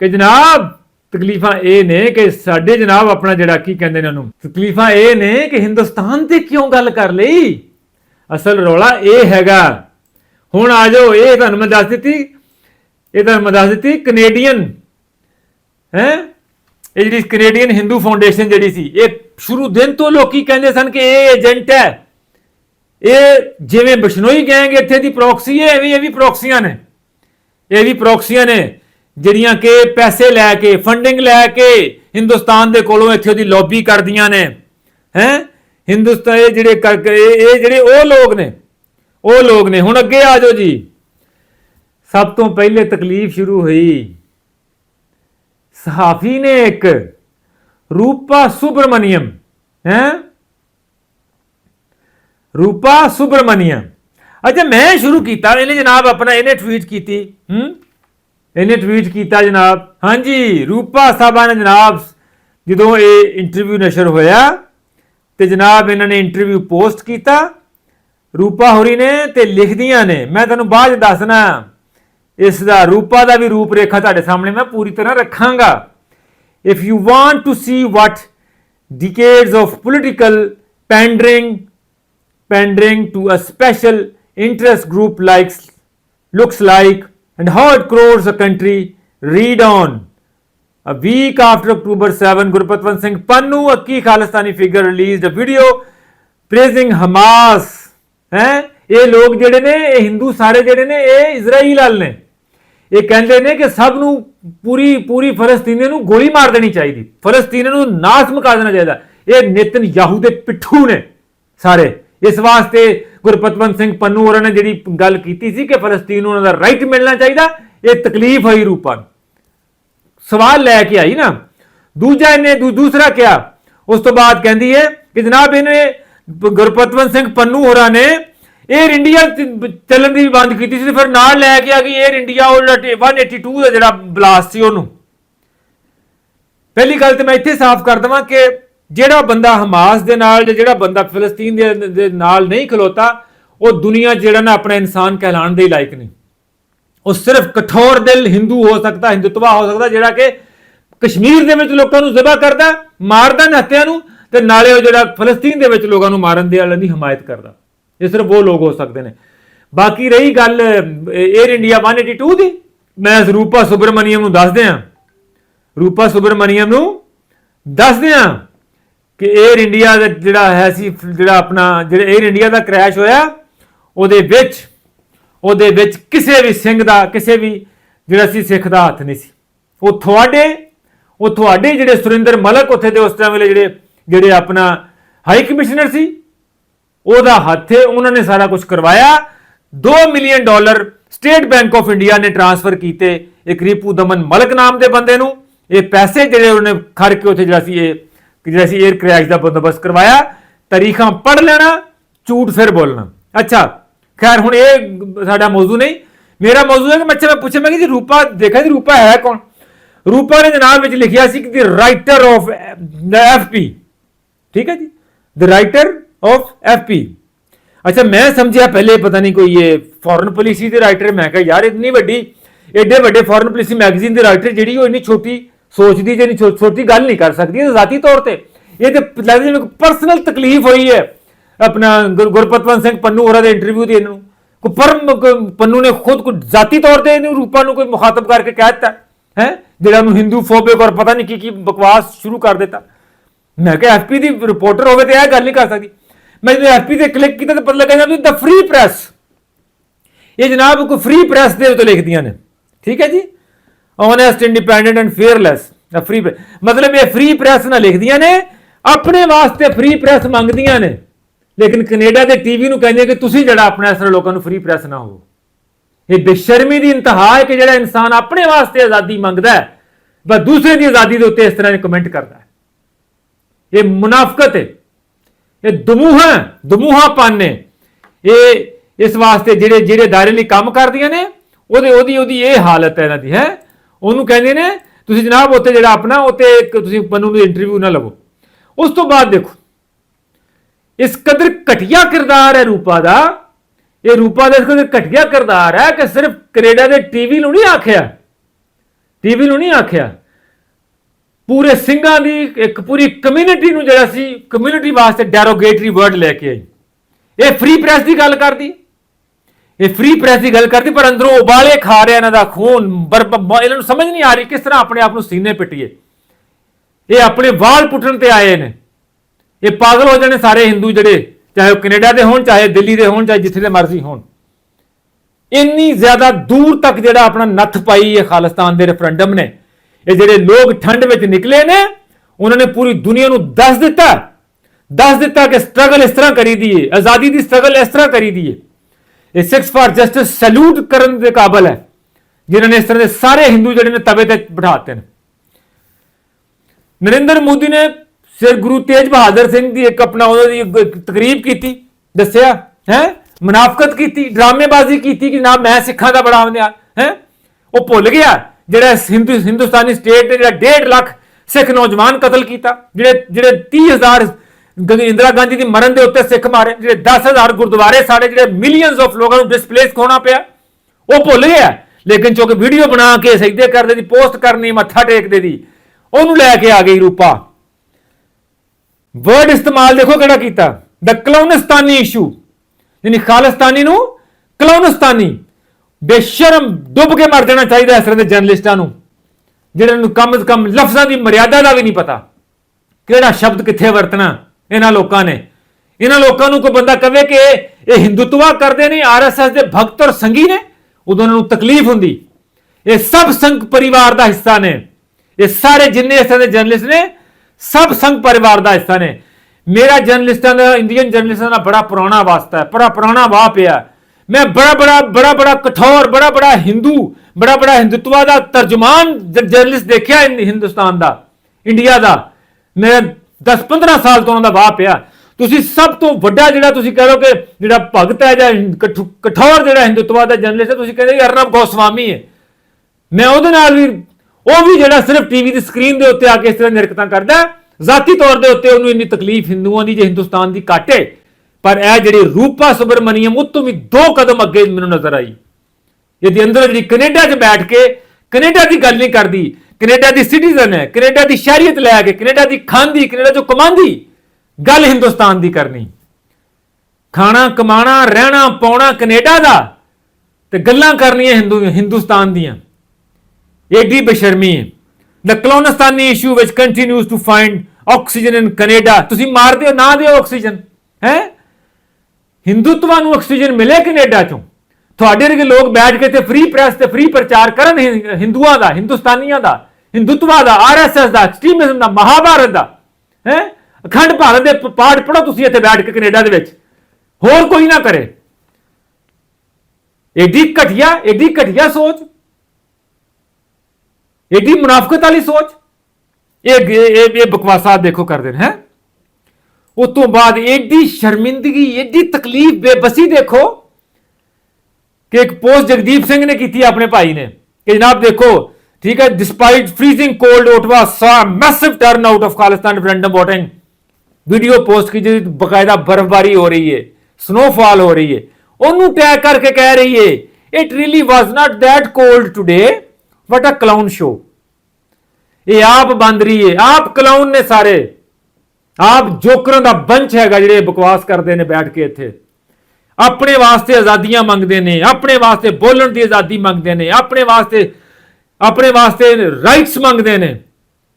ਕਿ ਜਨਾਬ, ਤਕਲੀਫਾਂ ਇਹ ਨੇ ਕਿ ਸਾਡੇ ਜਨਾਬ ਆਪਣਾ ਜਿਹੜਾ ਕੀ ਕਹਿੰਦੇ ਨੇ ਉਹਨੂੰ, ਤਕਲੀਫਾਂ ਇਹ ਨੇ ਕਿ ਹਿੰਦੁਸਤਾਨ ਤੇ ਕਿਉਂ ਗੱਲ ਕਰ ਲਈ? ਅਸਲ ਰੌਲਾ ਇਹ ਹੈਗਾ। ਹੁਣ ਆ ਜਾਓ, ਇਹ ਤੁਹਾਨੂੰ ਮੈਂ ਦੱਸ ਦਿੱਤੀ, ਇਹ ਤੁਹਾਨੂੰ ਮੈਂ ਦੱਸ ਦਿੱਤੀ, ਕੈਨੇਡੀਅਨ, ਹੈ? ਇਹ ਜਿਹੜੀ ਕੈਨੇਡੀਅਨ ਹਿੰਦੂ ਫਾਊਂਡੇਸ਼ਨ ਜਿਹੜੀ ਸੀ, ਇਹ ਸ਼ੁਰੂ ਦਿਨ ਤੋਂ ਲੋਕੀ ਕਹਿੰਦੇ ਸਨ ਕਿ ਇਹ ਏਜੰਟ ਹੈ। ਇਹ ਜਿਵੇਂ ਬਿਸ਼ਨੋਈ ਗੈਂਗ ਇੱਥੇ ਦੀ ਪ੍ਰੋਕਸੀ ਹੈ ਐਵੇਂ ਇਹ ਵੀ ਪ੍ਰੋਕਸੀਆਂ ਨੇ। ਇਹ ਵੀ ਪ੍ਰੋਕਸੀਆਂ ਨੇ, ਜਿਹੜੀਆਂ ਕਿ ਪੈਸੇ ਲੈ ਕੇ ਫੰਡਿੰਗ ਲੈ ਕੇ ਹਿੰਦੁਸਤਾਨ ਦੇ ਕੋਲੋਂ ਇੱਥੇ ਦੀ ਲੌਬੀ ਕਰਦੀਆਂ ਨੇ। ਹੈ? ਹਿੰਦੁਸਤਾਨ ਇਹ ਜਿਹੜੇ ਕਰ- ਇਹ ਜਿਹੜੇ ਉਹ ਲੋਕ ਨੇ, ਉਹ ਲੋਕ ਨੇ। ਹੁਣ ਅੱਗੇ ਆ ਜਾਓ ਜੀ। ਸਭ ਤੋਂ ਪਹਿਲੇ ਤਕਲੀਫ ਸ਼ੁਰੂ ਹੋਈ। ਸਹਾਫੀ ਨੇ ਇੱਕ ਰੂਪਾ ਸੁਬਰਮਨੀਅਮ, ਹੈ? ਰੂਪਾ ਸੁਬਰਮਨੀਅਮ। ਅੱਛਾ, ਮੈਂ ਸ਼ੁਰੂ ਕੀਤਾ, ਇਹਨੇ ਜਨਾਬ ਆਪਣਾ, ਇਹਨੇ ਟਵੀਟ ਕੀਤੀ, ਹੂੰ? ਇਹਨੇ ਟਵੀਟ ਕੀਤਾ ਜਨਾਬ। ਹਾਂਜੀ, ਰੂਪਾ ਸਾਹਿਬਾ ਨੇ ਜਨਾਬ, ਜਦੋਂ ਇਹ ਇੰਟਰਵਿਊ ਨਸ਼ਰ ਹੋਇਆ, ਤੇ ਜਨਾਬ ਇਹਨਾਂ ਨੇ ਇੰਟਰਵਿਊ ਪੋਸਟ ਕੀਤਾ, ਰੂਪਾ ਹੋਰੀ ਨੇ ਤੇ ਲਿਖਦੀਆਂ ਨੇ। ਮੈਂ ਤੁਹਾਨੂੰ ਬਾਅਦ 'ਚ ਦੱਸਣਾ। ਇਸ ਦਾ ਰੂਪਾ ਦਾ ਵੀ ਰੂਪ ਰੇਖਾ ਤੁਹਾਡੇ ਸਾਹਮਣੇ ਮੈਂ ਪੂਰੀ ਤਰ੍ਹਾਂ ਰੱਖਾਂਗਾ if you want to see what decades of political pandering pandering to a special interest group likes looks like and how it corrodes a country read on a week after october 7 gurpatwant singh pannu a key khalistani figure released a video praising hamas ਹੈ ਇਹ ਲੋਕ ਜਿਹੜੇ ਨੇ ਇਹ ਹਿੰਦੂ ਸਾਰੇ ਜਿਹੜੇ ਨੇ ਇਹ ਇਜ਼ਰਾਈਲ ਵਾਲ ਨੇ ਇਹ ਕਹਿੰਦੇ ਨੇ ਕਿ ਸਭ ਨੂੰ ਪੂਰੀ ਪੂਰੀ ਫਲਸਤੀਨੀ ਨੂੰ ਗੋਲੀ ਮਾਰ ਦੇਣੀ ਚਾਹੀਦੀ। ਫਲਸਤੀਨ ਨੂੰ ਨਾਸ ਮੁਕਾ ਦੇਣਾ ਚਾਹੀਦਾ। ਇਹ ਨਿਤਨ ਯਾਹੂ ਦੇ ਪਿੱਠੂ ਨੇ ਸਾਰੇ। ਇਸ ਵਾਸਤੇ ਗੁਰਪਤਵੰਤ ਸਿੰਘ ਪੰਨੂ ਹੋਰਾਂ ਨੇ ਜਿਹੜੀ ਗੱਲ ਕੀਤੀ ਸੀ ਕਿ ਫਲਸਤੀਨ ਨੂੰ ਉਹਨਾਂ ਦਾ ਰਾਈਟ ਮਿਲਣਾ ਚਾਹੀਦਾ, ਇਹ ਤਕਲੀਫ ਹੋਈ ਰੂਪਾਂ ਨੂੰ। ਸਵਾਲ ਲੈ ਕੇ ਆਈ ਨਾ। ਦੂਜਾ ਇਹਨੇ ਦੂ- ਦੂਸਰਾ ਕਿਹਾ। ਉਸ ਤੋਂ ਬਾਅਦ ਕਹਿੰਦੀ ਹੈ ਕਿ ਜਨਾਬ ਇਹਨੇ ਗੁਰਪਤਵੰਤ ਸਿੰਘ ਪੰਨੂ ਹੋਰਾਂ ਨੇ 에ਅਰ ਇੰਡੀਆ ਚੱਲਣ ਦੀ ਵੀ ਬੰਦ ਕੀਤੀ ਸੀ ਫਿਰ ਨਾਲ ਲੈ ਕੇ ਆ ਗਈ 에ਅਰ ਇੰਡੀਆ ਉਹ ਜਿਹੜਾ 182 ਦਾ ਜਿਹੜਾ ਬਲਾਸਟ ਸੀ ਉਹਨੂੰ। ਪਹਿਲੀ ਗੱਲ ਤੇ ਮੈਂ ਇੱਥੇ ਸਾਫ਼ ਕਰ ਦਵਾਂ ਕਿ ਜਿਹੜਾ ਬੰਦਾ ਹਮਾਸ ਦੇ ਨਾਲ ਜਾਂ ਜਿਹੜਾ ਬੰਦਾ ਫਲਸਤੀਨ ਦੇ ਨਾਲ ਨਹੀਂ ਖਲੋਤਾ, ਉਹ ਦੁਨੀਆ 'ਚ ਜਿਹੜਾ ਨਾ ਆਪਣਾ ਇਨਸਾਨ ਕਹਿਲਾਉਣ ਦੇ ਲਾਇਕ ਨਹੀਂ। ਉਹ ਸਿਰਫ ਕਠੋਰ ਦਿਲ ਹਿੰਦੂ ਹੋ ਸਕਦਾ ਹਿੰਦੂਤਵਾ ਹੋ ਸਕਦਾ, ਜਿਹੜਾ ਕਿ ਕਸ਼ਮੀਰ ਦੇ ਵਿੱਚ ਲੋਕਾਂ ਨੂੰ ਜ਼ਬਾ ਕਰਦਾ, ਮਾਰਦਾ ਨਹਤਿਆਂ ਨੂੰ ਤੇ ਨਾਲੇ ਉਹ ਜਿਹੜਾ ਫਲਸਤੀਨ ਦੇ ਵਿੱਚ ਲੋਕਾਂ ਨੂੰ ਮਾਰਨ ਦੇ ਵਾਲਿਆਂ ਦੀ ਹਮਾਇਤ ਕਰਦਾ। ਇਹ ਸਿਰਫ ਉਹ ਲੋਕ ਹੋ ਸਕਦੇ ਨੇ। ਬਾਕੀ ਰਹੀ ਗੱਲ 에ਅਰ ਇੰਡੀਆ 182 ਦੀ। ਮੈਂ ਰੂਪਾ ਸੁਬਰਮਨੀਅਮ ਨੂੰ ਦੱਸਦੇ ਆ ਰੂਪਾ ਸੁਬਰਮਨੀਅਮ ਨੂੰ ਦੱਸਦੇ ਆ ਕਿ 에ਅਰ ਇੰਡੀਆ ਦਾ ਜਿਹੜਾ ਹੈ ਸੀ, ਜਿਹੜਾ ਆਪਣਾ, ਜਿਹੜਾ 에ਅਰ ਇੰਡੀਆ ਦਾ ਕ੍ਰੈਸ਼ ਹੋਇਆ, ਉਹਦੇ ਵਿੱਚ ਉਹਦੇ ਵਿੱਚ ਕਿਸੇ ਵੀ ਸਿੰਘ ਦਾ, ਕਿਸੇ ਵੀ ਜਿਹੜਾ ਸੀ, ਸਿੱਖ ਦਾ ਹੱਥ ਨਹੀਂ ਸੀ। ਉਹ ਤੁਹਾਡੇ ਉਹ ਤੁਹਾਡੇ ਜਿਹੜੇ ਸੁਰਿੰਦਰ ਮਲਕ ਉੱਥੇ ਦੇ ਉਸ ਟਾਈਮ ਵੇਲੇ ਜਿਹੜੇ ਜਿਹੜੇ ਆਪਣਾ ਹਾਈ ਕਮਿਸ਼ਨਰ ਸੀ ਉਹਦਾ ਹੱਥ ਹੈ, ਉਹਨਾਂ ਨੇ ਸਾਰਾ ਕੁਝ ਕਰਵਾਇਆ। 2 million dollar state bank of India ਨੇ ਟ੍ਰਾਂਸਫਰ ਕੀਤੇ ਇੱਕ ਰੀਪੂ ਦਮਨ ਮਲਕ ਨਾਮ ਦੇ ਬੰਦੇ ਨੂੰ। ਇਹ ਪੈਸੇ ਜਿਹੜੇ ਉਹਨੇ ਖੜ ਕੇ ਉੱਥੇ ਜਿਹੜਾ ਸੀ ਇਹ, ਜਿਹੜਾ ਸੀ 에ਅਰ ਕ੍ਰੈਸ਼ ਦਾ ਬੰਦੋਬਸਤ ਕਰਵਾਇਆ। ਤਾਰੀਖਾਂ ਪੜ ਲੈਣਾ, ਝੂਠ ਫਿਰ ਬੋਲਣਾ। ਅੱਛਾ, ਖੈਰ ਹੁਣ ਇਹ ਸਾਡਾ ਮੌਜੂ ਨਹੀਂ। ਮੇਰਾ ਮੌਜੂ ਹੈ ਕਿ ਮੈਂ ਮੈਂ ਪੁੱਛਿਆ, ਮੈਂ ਕਿ ਜੀ ਰੂਪਾ, ਦੇਖਿਆ ਜੀ ਰੂਪਾ ਹੈ ਕੌਣ? ਰੂਪਾ ਨੇ ਜਨਾਬ ਵਿੱਚ ਲਿਖਿਆ ਸੀ ਕਿ ਦੀ ਰਾਈਟਰ ਆਫ ਐਫਪੀ ਠੀਕ ਹੈ ਜੀ? ਦੀ ਰਾਈਟਰ ਆਫ ਐਫਪੀ ਅੱਛਾ, ਮੈਂ ਸਮਝਿਆ ਪਹਿਲੇ, ਪਤਾ ਨਹੀਂ ਕੋਈ ਇਹ ਫੋਰਨ ਪਾਲਿਸੀ ਦੇ ਰਾਈਟਰ ਮੈਂ ਕਿਹਾ, ਯਾਰ ਇਤਨੀ ਵੱਡੀ, ਏਡੇ ਵੱਡੇ ਫੋਰਨ ਪਾਲਿਸੀ ਮੈਗਜ਼ੀਨ ਦੇ ਰਾਈਟਰ ਜਿਹੜੀ ਉਹ ਇੰਨੀ ਛੋਟੀ ਸੋਚਦੀ ਜੇ ਛੋਟੀ ਗੱਲ ਨਹੀਂ ਕਰ ਸਕਦੀ, ਇਹ ਜ਼ਾਤੀ ਤੌਰ ਤੇ। ਇਹ ਤੇ ਲੱਗਦਾ ਜਿਵੇਂ ਪਰਸਨਲ ਤਕਲੀਫ ਹੋਈ ਹੈ। ਆਪਣਾ ਗੁਰ- ਗੁਰਪਤਵੰਤ ਸਿੰਘ ਪੰਨੂ ਹੋਰਾਂ ਦੇ ਇੰਟਰਵਿਊ ਦੀ ਇਹਨੂੰ। ਕੋ ਪਰਮ ਪੰਨੂ ਨੇ ਖੁਦ ਕੋ ਜ਼ਾਤੀ ਤੌਰ ਤੇ ਇਹਨੂੰ ਰੂਪਾ ਨੂੰ ਕੋਈ ਮੁਖਾਤਬ ਕਰਕੇ ਕਹਿ ਦਿੱਤਾ, ਹੈ? ਜਿਹੜਾ ਨੂੰ ਹਿੰਦੂ ਫੋਬਿਕ ਔਰ ਪਤਾ ਨਹੀਂ ਕੀ ਕੀ ਬਕਵਾਸ ਸ਼ੁਰੂ ਕਰ ਦਿੱਤਾ। ਮੈਂ ਕਿਹਾ ਐਫਪੀ ਦੀ ਰਿਪੋਰਟਰ ਹੋਵੇ ਤੇ ਇਹ ਗੱਲ ਨਹੀਂ ਕਰ ਸਕਦੀ। ਮੈਂ ਜਦੋਂ ਐਫਪੀ ਤੇ ਕਲਿੱਕ ਕੀਤਾ ਤਾਂ ਪਤਾ ਲੱਗਾ ਵੀ ਦ ਫ੍ਰੀ ਪ੍ਰੈਸ ਇਹ ਜਨਾਬ ਕੋਈ ਫ੍ਰੀ ਪ੍ਰੈਸ ਦੇ ਉੱਤੇ ਲਿਖਦੀਆਂ ਨੇ। ਠੀਕ ਹੈ ਜੀ? ਓਨੈਸਟ ਇੰਡੀਪੈਂਡੈਂਟ ਐਂਡ ਫੇਅਰਲੈਸ ਦਾ ਫ੍ਰੀ ਮਤਲਬ ਇਹ ਫ੍ਰੀ ਪ੍ਰੈਸ ਨਾ ਲਿਖਦੀਆਂ ਨੇ, ਆਪਣੇ ਵਾਸਤੇ ਫ੍ਰੀ ਪ੍ਰੈਸ ਮੰਗਦੀਆਂ ਨੇ। ਲੇਕਿਨ ਕੈਨੇਡਾ ਦੇ ਟੀਵੀ ਨੂੰ ਕਹਿੰਦੇ ਕਿ ਤੁਸੀਂ ਜਿਹੜਾ ਆਪਣੇ ਇਸ ਤਰ੍ਹਾਂ ਲੋਕਾਂ ਨੂੰ ਫ੍ਰੀ ਪ੍ਰੈਸ ਨਾ ਹੋ ਇਹ ਬੇਸ਼ਰਮੀ ਦੀ ਇੰਤਹਾ ਹੈ ਕਿ ਜਿਹੜਾ ਇਨਸਾਨ ਆਪਣੇ ਵਾਸਤੇ ਆਜ਼ਾਦੀ ਮੰਗਦਾ ਹੈ, ਬਸ ਦੂਸਰੇ ਦੀ ਆਜ਼ਾਦੀ ਦੇ ਉੱਤੇ ਇਸ ਤਰ੍ਹਾਂ ਕਮੈਂਟ ਕਰਦਾ ਹੈ। ਇਹ ਮੁਨਾਫਕਤ ਹੈ। ਇਹ ਦਮੂਹਾ ਦਮੂਹਾਪਨ ਨੇ ਇਹ ਇਸ ਵਾਸਤੇ ਜਿਹੜੇ ਜਿਹੜੇ ਦਾਇਰੇ ਲਈ ਕੰਮ ਕਰਦੀਆਂ ਨੇ, ਉਹਦੇ, ਉਹਦੀ ਉਹਦੀ ਇਹ ਹਾਲਤ ਹੈ ਇਹਨਾਂ ਦੀ, ਹੈ? ਉਹਨੂੰ ਕਹਿੰਦੇ ਨੇ, ਤੁਸੀਂ ਜਨਾਬ ਉੱਤੇ ਜਿਹੜਾ ਆਪਣਾ ਉੱਤੇ ਇੱਕ ਤੁਸੀਂ ਪੰਨੂ ਨੂੰ ਇੰਟਰਵਿਊ ਨਾ ਲਵੋ। ਉਸ ਤੋਂ ਬਾਅਦ ਦੇਖੋ, ਇਸ ਕਦਰ ਘਟੀਆ ਕਿਰਦਾਰ ਹੈ ਰੂਪਾ ਦਾ। ਇਹ ਰੂਪਾ ਦਾ ਇਸ ਕਦਰ ਘਟੀਆ ਕਿਰਦਾਰ ਹੈ ਕਿ ਸਿਰਫ ਕੈਨੇਡਾ ਦੇ ਟੀਵੀ ਨੂੰ ਨਹੀਂ ਆਖਿਆ। ਟੀਵੀ ਨੂੰ ਨਹੀਂ ਆਖਿਆ। ਪੂਰੇ ਸਿੰਘਾਂ ਦੀ ਇੱਕ ਪੂਰੀ ਕਮਿਊਨਿਟੀ ਨੂੰ ਜਿਹੜਾ ਸੀ ਕਮਿਊਨਿਟੀ ਵਾਸਤੇ ਡੈਰੋਗੇਟਰੀ ਵਰਡ ਲੈ ਕੇ ਆਈ। ਇਹ ਫ੍ਰੀ ਪ੍ਰੈਸ ਦੀ ਗੱਲ ਕਰਦੀ। ਇਹ ਫ੍ਰੀ ਪ੍ਰੈਸ ਦੀ ਗੱਲ ਕਰਦੀ, ਪਰ ਅੰਦਰੋਂ ਉਬਾਲੇ ਖਾ ਰਿਹਾ ਇਹਨਾਂ ਦਾ ਖੂਨ, ਬਰਬ ਇਹਨਾਂ ਨੂੰ ਸਮਝ ਨਹੀਂ ਆ ਰਹੀ ਕਿਸ ਤਰ੍ਹਾਂ ਆਪਣੇ ਆਪ ਨੂੰ ਸੀਨੇ ਪਿੱਟੀਏ। ਇਹ ਆਪਣੇ ਵਾਲ ਪੁੱਟਣ ਤੇ ਆਏ ਨੇ। ਇਹ ਪਾਗਲ ਹੋ ਜਾਣੇ ਸਾਰੇ ਹਿੰਦੂ ਜਿਹੜੇ, ਚਾਹੇ ਉਹ ਕੈਨੇਡਾ ਦੇ ਹੋਣ, ਚਾਹੇ ਦਿੱਲੀ ਦੇ ਹੋਣ, ਚਾਹੇ ਜਿੱਥੇ ਦੇ ਮਰਜ਼ੀ ਹੋਣ। ਇੰਨੀ ਜ਼ਿਆਦਾ ਦੂਰ ਤੱਕ ਜਿਹੜਾ ਆਪਣਾ ਨੱਥ ਪਾਈ ਹੈ ਖਾਲਿਸਤਾਨ ਦੇ ਰੈਫਰੈਂਡਮ ਨੇ ਇਹ ਜਿਹੜੇ ਲੋਕ ਠੰਡ ਵਿੱਚ ਨਿਕਲੇ ਨੇ, ਉਹਨਾਂ ਨੇ ਪੂਰੀ ਦੁਨੀਆ ਨੂੰ ਦੱਸ ਦਿੱਤਾ। ਦੱਸ ਦਿੱਤਾ ਕਿ ਸਟਰਗਲ ਇਸ ਤਰ੍ਹਾਂ ਕਰੀ ਦੀ ਹੈ ਆਜ਼ਾਦੀ ਦੀ ਸਟਰਗਲ ਇਸ ਤਰ੍ਹਾਂ ਕਰੀ ਦੀਏ। ਇਹ ਸਿਕਸ ਫਾਰ ਜਸਟਿਸ ਸੈਲੂਟ ਕਰਨ ਦੇ ਕਾਬਲ ਹੈ, ਜਿਨ੍ਹਾਂ ਨੇ ਇਸ ਤਰ੍ਹਾਂ ਦੇ ਸਾਰੇ ਹਿੰਦੂ ਜਿਹੜੇ ਨੇ ਤਵੇ ਤੇ ਬਿਠਾਤੇ ਨੇ। ਨਰਿੰਦਰ ਮੋਦੀ ਨੇ ਸਿਰ ਗੁਰੂ ਤੇਜ ਬਹਾਦਰ ਸਿੰਘ ਦੀ ਇੱਕ ਆਪਣਾ ਉਹਨਾਂ ਦੀ ਤਕਰੀਬ ਕੀਤੀ, ਦੱਸਿਆ, ਹੈ? ਮੁਨਾਫਕਤ ਕੀਤੀ, ਡਰਾਮੇਬਾਜ਼ੀ ਕੀਤੀ ਕਿ ਨਾ ਮੈਂ ਸਿੱਖਾਂ ਦਾ ਬੜਾ ਬੰਦਿਆ ਹੈ? ਉਹ ਭੁੱਲ ਗਿਆ। ਜਿਹੜਾ ਹਿੰਦੂ ਹਿੰਦੁਸਤਾਨੀ ਸਟੇਟ ਨੇ ਜਿਹੜਾ 1.5 ਲੱਖ ਸਿੱਖ ਨੌਜਵਾਨ ਕਤਲ ਕੀਤਾ, ਜਿਹੜੇ ਜਿਹੜੇ 30000 ਗ- ਇੰਦਰਾ ਗਾਂਧੀ ਦੀ ਮਰਨ ਦੇ ਉੱਤੇ ਸਿੱਖ ਮਾਰੇ, ਜਿਹੜੇ 10000 ਗੁਰਦੁਆਰੇ ਸਾਡੇ, ਜਿਹੜੇ ਮਿਲੀਅਨਸ ਆਫ ਲੋਕਾਂ ਨੂੰ ਡਿਸਪਲੇਸ ਹੋਣਾ ਪਿਆ, ਉਹ ਭੁੱਲ ਗਿਆ ਲੇਕਿਨ ਚੋਂ ਵੀਡੀਓ ਬਣਾ ਕੇ ਸਜਦੇ ਕਰਦੇ ਦੀ ਪੋਸਟ ਕਰਨੀ, ਮੱਥਾ ਟੇਕਦੇ ਦੀ, ਉਹਨੂੰ ਲੈ ਕੇ ਆ ਗਈ ਰੂਪਾ। ਵਰਡ ਇਸਤੇਮਾਲ ਦੇਖੋ ਕਿਹੜਾ ਕੀਤਾ। ਦ ਕਲੌਨਿਸਤਾਨੀ ਇਸ਼ੂ ਯਾਨੀ ਖਾਲਿਸਤਾਨੀ ਨੂੰ ਕਲੌਨਿਸਤਾਨੀ ਬੇਸ਼ਰਮ ਡੁੱਬ ਕੇ ਮਰ ਜਾਣਾ ਚਾਹੀਦਾ ਇਸ ਤਰ੍ਹਾਂ ਦੇ ਜਰਨਲਿਸਟਾਂ ਨੂੰ, ਜਿਹਨਾਂ ਨੂੰ ਕਮ ਸੇ ਕਮ ਲਫ਼ਜ਼ਾਂ ਦੀ ਮਰਿਆਦਾ ਦਾ ਵੀ ਨਹੀਂ ਪਤਾ। ਕਿਹੜਾ ਸ਼ਬਦ ਕਿੱਥੇ ਵਰਤਣਾ ਇਹਨਾਂ ਲੋਕਾਂ ਨੇ? ਇਹਨਾਂ ਲੋਕਾਂ ਨੂੰ ਕੋਈ ਬੰਦਾ ਕਵੇ ਕਿ ਇਹ ਇਹ ਹਿੰਦੂਤਵਾ ਕਰਦੇ ਨੇ ਆਰਐਸਐਸ ਦੇ ਭਗਤ ਔਰ ਸੰਗੀ ਨੇ, ਉਦੋਂ ਉਹਨਾਂ ਨੂੰ ਤਕਲੀਫ ਹੁੰਦੀ। ਇਹ ਸਭ ਸੰਘ ਪਰਿਵਾਰ ਦਾ ਹਿੱਸਾ ਨੇ। ਇਹ ਸਾਰੇ ਜਿੰਨੇ ਇਸ ਤਰ੍ਹਾਂ ਦੇ ਜਰਨਲਿਸਟ ਨੇ, ਸਭ ਸੰਘ ਪਰਿਵਾਰ ਦਾ ਹਿੱਸਾ ਨੇ। ਮੇਰਾ ਜਰਨਲਿਸਟਾਂ ਦਾ, ਇੰਡੀਅਨ ਜਰਨਲਿਸਟਾਂ ਦਾ ਬੜਾ ਪੁਰਾਣਾ ਵਾਸਤਾ ਹੈ, ਬੜਾ ਪੁਰਾਣਾ ਵਾਹ ਪਿਆ ਮੈਂ ਬੜਾ ਬੜਾ ਬੜਾ ਬੜਾ ਕਠੋਰ, ਬੜਾ ਬੜਾ ਹਿੰਦੂ ਬੜਾ ਬੜਾ ਹਿੰਦੁਤਵਾ ਦਾ ਤਰਜਮਾਨ ਜਰਨਲਿਸਟ ਦੇਖਿਆ ਹਿੰਦ- ਹਿੰਦੁਸਤਾਨ ਦਾ ਇੰਡੀਆ ਦਾ। ਮੈਂ 10-15 ਸਾਲ ਤੋਂ ਉਹਨਾਂ ਦਾ ਵਾਹ ਪਿਆ। ਤੁਸੀਂ ਸਭ ਤੋਂ ਵੱਡਾ ਜਿਹੜਾ ਤੁਸੀਂ ਕਹਿ ਲਓ ਕਿ ਜਿਹੜਾ ਭਗਤ ਹੈ ਜਾਂ ਕਠ- ਕਠੋਰ ਜਿਹੜਾ ਹਿੰਦੁਤਵਾ ਦਾ ਜਰਨਲਿਸਟ ਹੈ, ਤੁਸੀਂ ਕਹਿੰਦੇ ਅਰਨਬ ਗੋਸਵਾਮੀ ਹੈ। ਮੈਂ ਉਹਦੇ ਨਾਲ ਵੀ, ਉਹ ਵੀ ਜਿਹੜਾ ਸਿਰਫ ਟੀਵੀ ਦੀ ਸਕਰੀਨ ਦੇ ਉੱਤੇ ਆ ਕੇ ਇਸ ਤਰ੍ਹਾਂ ਨਿਰਕਤਾਂ ਕਰਦਾ ਜ਼ਾਤੀ ਤੌਰ ਦੇ ਉੱਤੇ ਉਹਨੂੰ ਇੰਨੀ ਤਕਲੀਫ ਹਿੰਦੂਆਂ ਦੀ ਜੇ ਹਿੰਦੁਸਤਾਨ ਦੀ ਘਾਟੇ ਪਰ ਇਹ ਜਿਹੜੀ ਰੂਪਾ ਸੁਬਰਮਨੀਅਮ, ਉਹ ਤੋਂ ਵੀ ਦੋ ਕਦਮ ਅੱਗੇ ਮੈਨੂੰ ਨਜ਼ਰ ਆਈ। ਇਹਦੇ ਅੰਦਰ ਜਿਹੜੀ ਕੈਨੇਡਾ 'ਚ ਬੈਠ ਕੇ, ਕੈਨੇਡਾ ਦੀ ਗੱਲ ਨਹੀਂ ਕਰਦੀ, ਕੈਨੇਡਾ ਦੀ ਸਿਟੀਜ਼ਨ ਹੈ, ਕੈਨੇਡਾ ਦੀ ਸ਼ਹਿਰੀਅਤ ਲੈ ਕੇ, ਕੈਨੇਡਾ ਦੀ ਖਾਂਦੀ ਕੈਨੇਡਾ 'ਚੋਂ ਕਮਾਂਦੀ, ਗੱਲ ਹਿੰਦੁਸਤਾਨ ਦੀ ਕਰਨੀ। ਖਾਣਾ ਕਮਾਣਾ, ਰਹਿਣਾ ਪਾਉਣਾ ਕੈਨੇਡਾ ਦਾ, ਤੇ ਗੱਲਾਂ ਕਰਨੀਆਂ ਹਿੰਦੂ, ਹਿੰਦੁਸਤਾਨ ਦੀਆਂ। ਏਡੀ ਬੇਸ਼ਰਮੀ ਹੈ। ਦ ਕਲੋਨਸਤਾਨੀ ਇਸ਼ੂ ਵਿੱਚ continues to find oxygen in Canada ਤੁਸੀਂ ਮਾਰਦੇ ਹੋ, ਨਾ ਦਿਓ ਆਕਸੀਜਨ, ਹੈ? ਹਿੰਦੂਤਵਾ ਨੂੰ ਆਕਸੀਜਨ ਮਿਲੇ ਕੈਨੇਡਾ ਚੋਂ? ਤੁਹਾਡੇ ਵਰਗੇ ਲੋਕ ਬੈਠ ਕੇ ਤੇ ਫ੍ਰੀ ਪ੍ਰੈਸ ਤੇ ਫ੍ਰੀ ਪ੍ਰਚਾਰ ਕਰਨ ਹਿੰਦੂਆਂ ਦਾ, ਹਿੰਦੁਸਤਾਨੀਆਂ ਦਾ, ਹਿੰਦੂਤਵਾ ਦਾ ਆਰਐਸਐਸ ਦਾ ਐਕਸਟ੍ਰੀਮਿਜ਼ਮ ਦਾ, ਮਹਾਭਾਰਤ ਦਾ, ਹੈ? ਅਖੰਡ ਭਾਰਤ ਦੇ ਪਾਠ ਪੜੋ ਤੁਸੀਂ ਇੱਥੇ ਬੈਠ ਕੇ ਕੈਨੇਡਾ ਦੇ ਵਿੱਚ। ਹੋਰ ਕੋਈ ਨਾ ਕਰੇ। ਏਡੀ ਘਟਿਆ ਏਡੀ ਘਟਿਆ ਸੋਚ। ਏਡੀ ਮੁਨਾਫਕਤ ਵਾਲੀ ਸੋਚ। ਇਹ ਇਹ ਇਹ ਬਕਵਾਸਾਤ ਦੇਖੋ ਕਰਦੇ ਨੇ, ਹੈ? ਉਸ ਤੋਂ ਬਾਅਦ ਐਡੀ ਸ਼ਰਮਿੰਦਗੀ, ਏਡੀ ਤਕਲੀਫ, ਬੇਬਸੀ ਦੇਖੋ ਕਿ ਇੱਕ ਪੋਸਟ ਜਗਦੀਪ ਸਿੰਘ ਨੇ ਕੀਤੀ ਆਪਣੇ ਭਾਈ ਨੇ ਕਿ ਜਨਾਬ ਦੇਖੋ, ਠੀਕ ਹੈ despite freezing cold Ottawa saw massive turn out of Khalistan referendum VOTING video post ਕੀ ਜਿਹਦੀ ਬਕਾਇਦਾ ਬਰਫਬਾਰੀ ਹੋ ਰਹੀ ਹੈ ਸਨੋਫਾਲ ਹੋ ਰਹੀ ਹੈ। ਉਹਨੂੰ ਟੈਗ ਕਰਕੇ ਕਹਿ ਰਹੀ ਹੈ it really was not that cold today what a clown show ਇਹ ਆਪ ਬੰਦ ਰਹੀ ਹੈ, ਆਪ ਕਲਾਊਨ ਨੇ ਸਾਰੇ। ਆਪ ਜੋਕਰਾਂ ਦਾ ਬੰਚ ਹੈਗਾ ਜਿਹੜੇ ਬਕਵਾਸ ਕਰਦੇ ਨੇ ਬੈਠ ਕੇ ਇੱਥੇ। ਆਪਣੇ ਵਾਸਤੇ ਆਜ਼ਾਦੀਆਂ ਮੰਗਦੇ ਨੇ, ਆਪਣੇ ਵਾਸਤੇ ਬੋਲਣ ਦੀ ਆਜ਼ਾਦੀ ਮੰਗਦੇ ਨੇ, ਆਪਣੇ ਵਾਸਤੇ ਆਪਣੇ ਵਾਸਤੇ ਰਾਈਟਸ ਮੰਗਦੇ ਨੇ।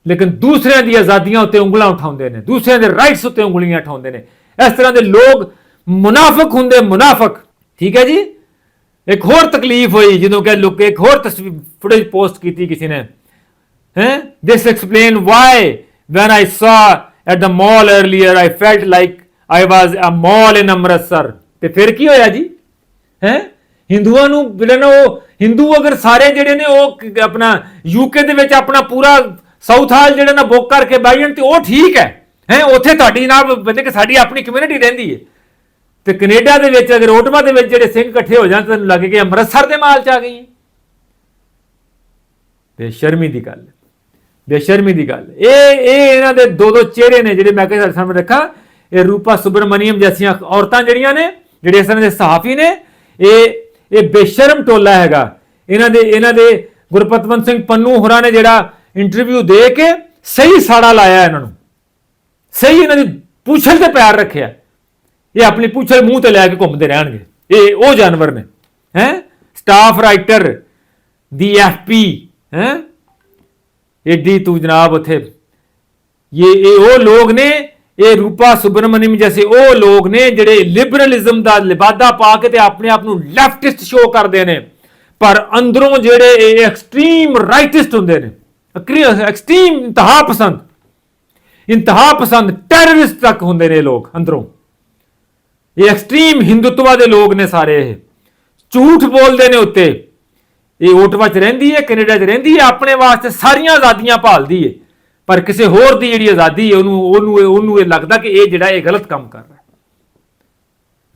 ਲੇਕਿਨ ਦੂਸਰਿਆਂ ਦੀ ਆਜ਼ਾਦੀਆਂ ਉੱਤੇ ਉਂਗਲਾਂ ਉਠਾਉਂਦੇ ਨੇ, ਦੂਸਰਿਆਂ ਦੇ ਰਾਈਟਸ ਉੱਤੇ ਉਂਗਲੀਆਂ ਉਠਾਉਂਦੇ ਨੇ। ਇਸ ਤਰ੍ਹਾਂ ਦੇ ਲੋਕ ਮੁਨਾਫਕ ਹੁੰਦੇ ਮੁਨਾਫਕ। ਠੀਕ ਹੈ ਜੀ? ਇੱਕ ਹੋਰ ਤਕਲੀਫ ਹੋਈ ਜਦੋਂ ਕਿ ਲੋਕ, ਇੱਕ ਹੋਰ ਤਸਵੀਰ ਫੁਟੇਜ ਪੋਸਟ ਕੀਤੀ ਕਿਸੇ ਨੇ। ਹੈ? This explain why when I saw at the mall earlier I felt like I was a mall in Amritsar ਤੇ ਫਿਰ ਕੀ ਹੋਇਆ ਜੀ? ਹੈ? ਹਿੰਦੂਆਂ ਨੂੰ ਜਿਹੜੇ ਨਾ ਉਹ ਹਿੰਦੂ ਅਗਰ ਸਾਰੇ ਜਿਹੜੇ ਨੇ ਉਹ ਆਪਣਾ ਯੂਕੇ ਦੇ ਵਿੱਚ ਆਪਣਾ ਪੂਰਾ ਸਾਊਥ ਹਾਲ ਜਿਹੜੇ ਨਾ ਬੁੱਕ ਕਰਕੇ ਬਹਿ ਜਾਣ ਤੇ ਉਹ ਠੀਕ ਹੈ। ਹੈ? ਉੱਥੇ ਤੁਹਾਡੀ ਨਾ ਬੰਦੇ ਕਿ ਸਾਡੀ ਆਪਣੀ ਕਮਿਊਨਿਟੀ ਰਹਿੰਦੀ ਹੈ। ਤੇ ਕੈਨੇਡਾ ਦੇ ਵਿੱਚ ਅਗਰ ਓਟਵਾ ਦੇ ਵਿੱਚ ਜਿਹੜੇ ਸਿੰਘ ਇਕੱਠੇ ਹੋ ਜਾਣ ਤਾਂ ਤੈਨੂੰ ਲੱਗੇ ਕਿ ਅੰਮ੍ਰਿਤਸਰ ਦੇ ਮਾਲ ਚ ਆ ਗਈ। ਹੈ ਬੇਸ਼ਰਮੀ ਦੀ ਗੱਲ। ਹੈ। ਬੇਸ਼ਰਮੀ ਦੀ ਗੱਲ। ਇਹ ਇਹ ਇਹਨਾਂ ਦੇ ਦੋ ਦੋ ਚਿਹਰੇ ਨੇ ਜਿਹੜੇ ਮੈਂ ਕਿਹਾ ਸਾਹਮਣੇ ਰੱਖਾਂ। ਇਹ ਰੂਪਾ ਸੁਬਰਮਨੀਅਮ ਜੈਸੀਆਂ ਔਰਤਾਂ ਜਿਹੜੀਆਂ ਨੇ, ਜਿਹੜੇ ਇਸ ਤਰ੍ਹਾਂ ਦੇ ਸਹਾਫੀ ਨੇ, ਇਹ ਇਹ ਬੇਸ਼ਰਮ ਟੋਲਾ ਹੈਗਾ। ਇਹਨਾਂ ਦੇ ਇਹਨਾਂ ਦੇ ਗੁਰਪਤਵੰਤ ਸਿੰਘ ਪੰਨੂ ਹੋਰਾਂ ਨੇ ਜਿਹੜਾ ਇੰਟਰਵਿਊ ਦੇ ਕੇ ਸਹੀ ਸਾੜਾ ਲਾਇਆ ਇਹਨਾਂ ਨੂੰ। ਸਹੀ ਇਹਨਾਂ ਦੀ ਪੂਛਲ ਤੇ ਪੈਰ ਰੱਖਿਆ। ਇਹ ਆਪਣੀ ਪੂਛਲ ਮੂੰਹ ਤੇ ਲੈ ਕੇ ਘੁੰਮਦੇ ਰਹਿਣਗੇ। ਇਹ ਉਹ ਜਾਨਵਰ ਨੇ, ਹੈ? ਸਟਾਫ ਰਾਈਟਰ ਦੀ ਐਫਪੀ ਹੈ? ਏਡੀ ਤੂੰ ਜਨਾਬ ਉਥੇ। ਇਹ ਇਹ ਉਹ ਲੋਕ ਨੇ, ਇਹ ਰੂਪਾ ਸੁਬਰਮਨਿਮ ਜੈਸੇ ਉਹ ਲੋਕ ਨੇ ਜਿਹੜੇ ਲਿਬਰਲਿਜ਼ਮ ਦਾ ਲਿਬਾਦਾ ਪਾ ਕੇ ਤੇ ਆਪਣੇ ਆਪ ਨੂੰ ਲੈਫਟਿਸਟ ਸ਼ੋਅ ਕਰਦੇ ਨੇ। ਪਰ ਅੰਦਰੋਂ ਜਿਹੜੇ ਇਹ ਐਕਸਟ੍ਰੀਮ ਰਾਈਟਿਸਟ ਹੁੰਦੇ ਨੇ ਐਕਸਟ੍ਰੀਮ ਇੰਤਹਾ ਪਸੰਦ ਇੰਤਹਾ ਪਸੰਦ ਟੈਰਰਿਸਟ ਤੱਕ ਹੁੰਦੇ ਨੇ ਇਹ ਲੋਕ ਅੰਦਰੋਂ। ਇਹ ਐਕਸਟ੍ਰੀਮ ਹਿੰਦੂਤਵਾ ਦੇ ਲੋਕ ਨੇ ਸਾਰੇ ਇਹ। ਝੂਠ ਬੋਲਦੇ ਨੇ ਉੱਤੇ। ਇਹ ਓਟਵਾ ਚ ਰਹਿੰਦੀ ਹੈ, ਕੈਨੇਡਾ ਚ ਰਹਿੰਦੀ ਹੈ, ਆਪਣੇ ਵਾਸਤੇ ਸਾਰੀਆਂ ਆਜ਼ਾਦੀਆਂ ਭਾਲਦੀ ਹੈ। ਪਰ ਕਿਸੇ ਹੋਰ ਦੀ ਜਿਹੜੀ ਆਜ਼ਾਦੀ ਹੈ, ਉਹਨੂੰ ਉਹਨੂੰ ਇਹ- ਉਹਨੂੰ ਇਹ ਲੱਗਦਾ ਕਿ ਇਹ ਜਿਹੜਾ ਇਹ ਗਲਤ ਕੰਮ ਕਰ ਰਿਹਾ।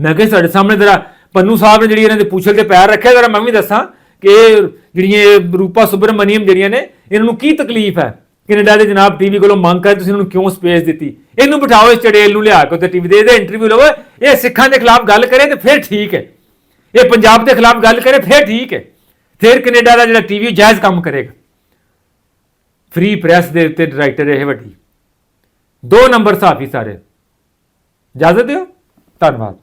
ਮੈਂ ਕਿਹਾ ਸਾਡੇ ਸਾਹਮਣੇ ਜਰਾ ਪੰਨੂ ਸਾਹਿਬ ਨੇ ਜਿਹੜੀ ਇਹਨਾਂ ਦੇ ਪੂਛਲ ਤੇ ਪੈਰ ਰੱਖਿਆ, ਜਰਾ ਮੈਂ ਵੀ ਦੱਸਾਂ ਕਿ ਇਹ ਜਿਹੜੀਆਂ ਰੂਪਾ ਸੁਬਰਮਨੀਅਮ ਜਿਹੜੀਆਂ ਨੇ, ਇਹਨਾਂ ਨੂੰ ਕੀ ਤਕਲੀਫ ਹੈ? ਕੈਨੇਡਾ ਦੇ ਜਨਾਬ ਟੀਵੀ ਕੋਲੋਂ ਮੰਗ ਕਰ ਤੁਸੀਂ ਇਹਨਾਂ ਨੂੰ ਕਿਉਂ ਸਪੇਸ ਦਿੱਤੀ? ਇਹਨੂੰ ਬਿਠਾਓ, ਇਸ ਚੜੇਲ ਨੂੰ ਲਿਆ ਕੇ ਉੱਤੇ ਟੀਵੀ ਦੇ, ਇਹਦੇ ਇੰਟਰਵਿਊ ਲਵੋ, ਇਹ ਸਿੱਖਾਂ ਦੇ ਖਿਲਾਫ ਗੱਲ ਕਰੇ ਤੇ ਫਿਰ ਠੀਕ ਹੈ। ਇਹ ਪੰਜਾਬ ਦੇ ਖਿਲਾਫ ਗੱਲ ਕਰੇ, ਫਿਰ ਠੀਕ ਹੈ। ਫਿਰ ਕੈਨੇਡਾ ਦਾ ਜਿਹੜਾ ਟੀਵੀ ਜਾਇਜ਼ ਕੰਮ ਕਰੇਗਾ। ਫ੍ਰੀ ਪ੍ਰੈਸ ਦੇ ਉੱਤੇ ਡਾਇਰੈਕਟਰ ਇਹ ਵੱਡੀ। ਦੋ ਨੰਬਰ ਸਾਫੀ ਸਾਰੇ। ਇਜਾਜ਼ਤ ਦਿਓ। ਧੰਨਵਾਦ।